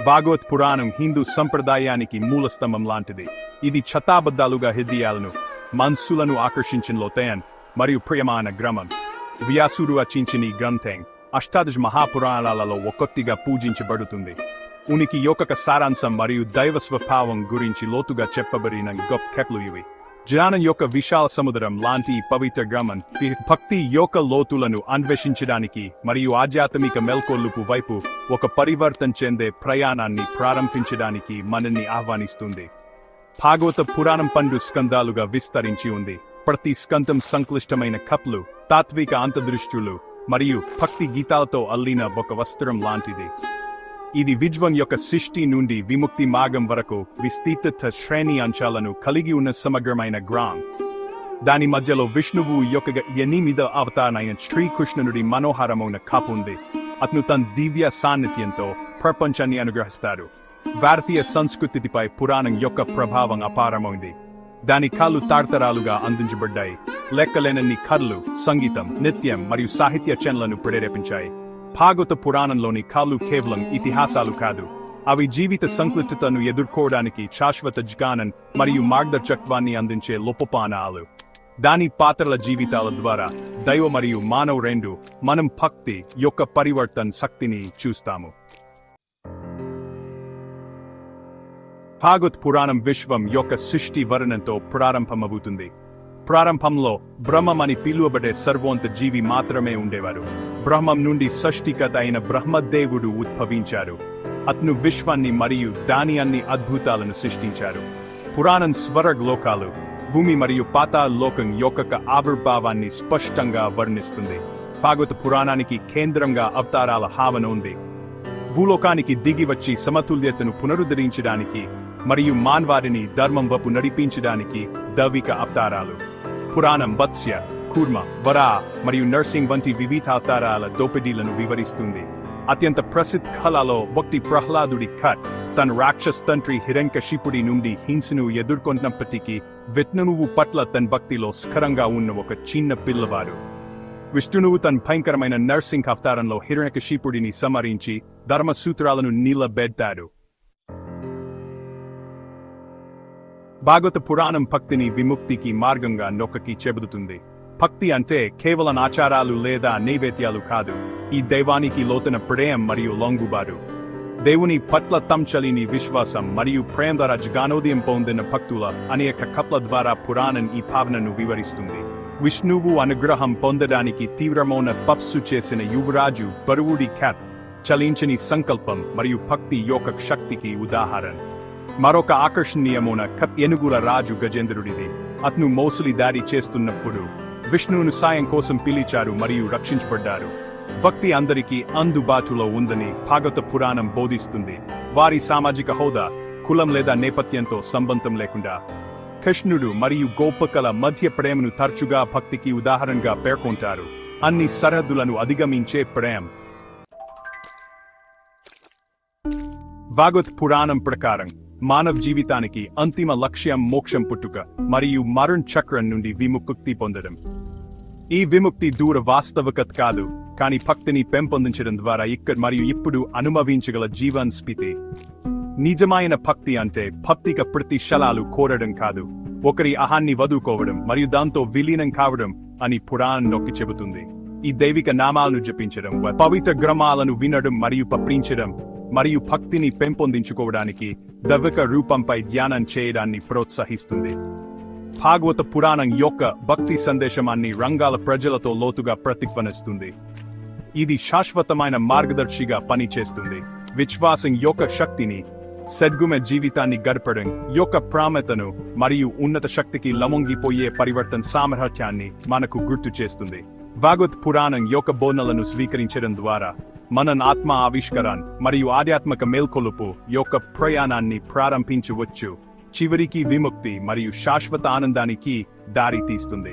భాగవత్ పురాణం హిందూ సంప్రదాయానికి మూలస్తంభం లాంటిది. ఇది శతాబ్దాలుగా హృదయాలను మనస్సులను ఆకర్షించిన లోతయన్ మరియు ప్రియమాన గ్రమం. వ్యాసుడు రచించిన ఈ గ్రంథం అష్టాదశ మహాపురాణాలలో ఒక్కొక్కటిగా పూజించబడుతుంది. ఉనికి యొక్క సారాంశం మరియు దైవ స్వభావం గురించి లోతుగా చెప్పబడిన గొప్ప ఇవి. జ్ఞానం యొక్క విశాల సముద్రం లాంటి పవిత్ర గ్రామం భక్తి యొక్క లోతులను అన్వేషించడానికి మరియు ఆధ్యాత్మిక మెల్కొల్లుపు వైపు ఒక పరివర్తన చెందే ప్రయాణాన్ని ప్రారంభించడానికి మనల్ని ఆహ్వానిస్తుంది. భాగవత పురాణం పండు స్కందాలుగా విస్తరించి ఉంది. ప్రతి స్కందం సంక్లిష్టమైన కప్లు తాత్విక అంతదృష్టులు మరియు భక్తి గీతాలతో అల్లిన ఒక వస్త్రం లాంటిది. ఇది విజ్వం యొక్క సృష్టి నుండి విముక్తి మార్గం వరకు విస్తీత శ్రేణి అంశాలను కలిగి ఉన్న సమగ్రమైన గ్రామ్ దాని మధ్యలో విష్ణువు యొక్క ఎనిమిద అవతారమైన శ్రీకృష్ణుడి మనోహరమైన కాపు ఉంది. అతను తన దివ్య సాన్నిధ్యంతో ప్రపంచాన్ని అనుగ్రహిస్తాడు. భారతీయ సంస్కృతిపై పురాణం యొక్క ప్రభావం అపారమైంది. దాని కాలు తార్తరాలుగా అందించబడ్డాయి. లెక్కలేనన్ని కర్లు సంగీతం నృత్యం మరియు సాహిత్య చనలను ప్రేరేపించాయి. భాగవత పురాణంలోని కాళ్ళు కేవలం ఇతిహాసాలు కాదు. అవి జీవిత సంక్లిష్టతను ఎదుర్కోవడానికి శాశ్వత జ్ఞానం మరియు మార్గదర్శకత్వాన్ని అందించే లోపపానాలు. దాని పాత్రల జీవితాల ద్వారా దైవ మరియు మానవ రెండు మనం భక్తి యొక్క పరివర్తన శక్తిని చూస్తాము. భాగవత్ పురాణం విశ్వం యొక్క సృష్టి వర్ణంతో ప్రారంభమవుతుంది. ప్రారంభంలో బ్రహ్మం అని పిలువబడే సర్వోంత జీవి మాత్రమే ఉండేవారు. బ్రహ్మం నుండి సృష్టికత అయిన బ్రహ్మదేవుడు ఉద్భవించారు. అతను విశ్వాన్ని మరియు దాని అన్ని అద్భుతాలను సృష్టించారు. పురాణం స్వరగ్ లోకాలు భూమి మరియు పాతాళ లోకం యొక్క ఆవిర్భావాన్ని స్పష్టంగా వర్ణిస్తుంది. భాగవత పురాణానికి కేంద్రంగా అవతారాల హావన ఉంది. భూలోకానికి దిగి వచ్చి సమతుల్యతను పునరుద్ధరించడానికి మరియు మాన్వారిని ధర్మం వైపు నడిపించడానికి దైవిక అవతారాలు. పురాణం వత్స్య కూర్మ వరా మరియు నర్సింగ్ వంటి వివిధ అవతారాల దోపిడీలను వివరిస్తుంది. అత్యంత ప్రసిద్ధ కళలో భక్తి ప్రహ్లాదుడి కట్ తన రాక్షస్ తండ్రి హిరణ్యశిపుడి నుండి హింసను ఎదుర్కొన్నప్పటికీ విష్ణునువు పట్ల తన భక్తిలో స్కరంగా ఉన్న ఒక చిన్న పిల్లవాడు. విష్ణునువు తన భయంకరమైన నర్సింగ్ అవతారంలో హిరణ్యకశిపుడిని సమరించి ధర్మసూత్రాలను నీలబెట్టాడు. భాగవత పురాణం భక్తిని విముక్తికి మార్గంగా నొక్కకి చెబుతుంది. భక్తి అంటే కేవలం ఆచారాలు లేదా నైవేద్యాలు కాదు. ఈ దైవానికి లోతన ప్రేమ మరియు లొంగుబారు. దేవుని పట్ల తంచలిని విశ్వాసం మరియు ప్రేమ ద్వారా జ్ఞానోదయం పొందిన భక్తుల అనేక కప్ల ద్వారా పురాణం ఈ భావనను వివరిస్తుంది. విష్ణువు అనుగ్రహం పొందడానికి తీవ్రమైన పప్సు చేసిన యువరాజు బరువుడి ఖ్యాత్ చలించని సంకల్పం మరియు భక్తి యొక్క శక్తికి ఉదాహరణ. మరొక ఆకర్షణీయమైన ఏనుగుల రాజు గజేంద్రుడిది. అతను మోసలి దారి చేస్తున్నప్పుడు విష్ణువును సాయం కోసం పిలిచారు మరియు రక్షించబడ్డారు. భక్తి అందరికీ అందుబాటులో ఉందని భాగవత పురాణం బోధిస్తుంది. వారి సామాజిక హోదా కులం లేదా నేపథ్యంతో సంబంధం లేకుండా. కృష్ణుడు మరియు గోపకల మధ్య ప్రేమను తరచుగా భక్తికి ఉదాహరణగా పేర్కొంటారు. అన్ని సరిహద్దులను అధిగమించే ప్రేమ. భాగవత్ పురాణం ప్రకారం మానవ జీవితానికి అంతిమ లక్ష్యం మోక్షం పుట్టుక మరియు మరణ్ చక్రం నుండి విముక్తి పొందడం. ఈ విముక్తి దూర వాస్తవికత కాదు కానీ భక్తిని పెంపొందించడం ద్వారా ఇక్కడ మరియు ఇప్పుడు అనుభవించగల జీవన్ స్థితి నిజమైన భక్తి అంటే భక్తిక ప్రతి శలాలు కోరడం కాదు ఒకరి అహాన్ని వదుకోవడం మరియు దాంతో విలీనం కావడం అని పురాణం నొక్కి చెబుతుంది. ఈ దైవిక నామాలను జపించడం పవిత్ర గ్రమాలను వినడం మరియు పప్పించడం మరియు భక్తిని పెంపొందించుకోవడానికి దవిక రూపంపై ధ్యానం చేయడాన్ని ప్రోత్సహిస్తుంది. భాగవత పురాణం యొక్క భక్తి సందేశమాన్ని రంగాల ప్రజలతో లోతుగా ప్రతిధ్వనిస్తుంది. ఇది శాశ్వతమైన మార్గదర్శిగా పనిచేస్తుంది. విశ్వాసం యొక్క శక్తిని సద్గుమ జీవితాన్ని గడపడం యొక్క ప్రాముఖ్యతను మరియు ఉన్నత శక్తికి లమొంగిపోయే పరివర్తన సామర్థ్యాన్ని మనకు గుర్తు చేస్తుంది. భాగవత్ పురాణం యొక్క బోధనలను స్వీకరించడం ద్వారా మన ఆత్మ ఆవిష్కరణ మరియు ఆధ్యాత్మిక మేల్కొలుపు యొక్క ప్రయాణాన్ని ప్రారంభించవచ్చు. చివరికి విముక్తి మరియు శాశ్వత ఆనందానికి దారి తీస్తుంది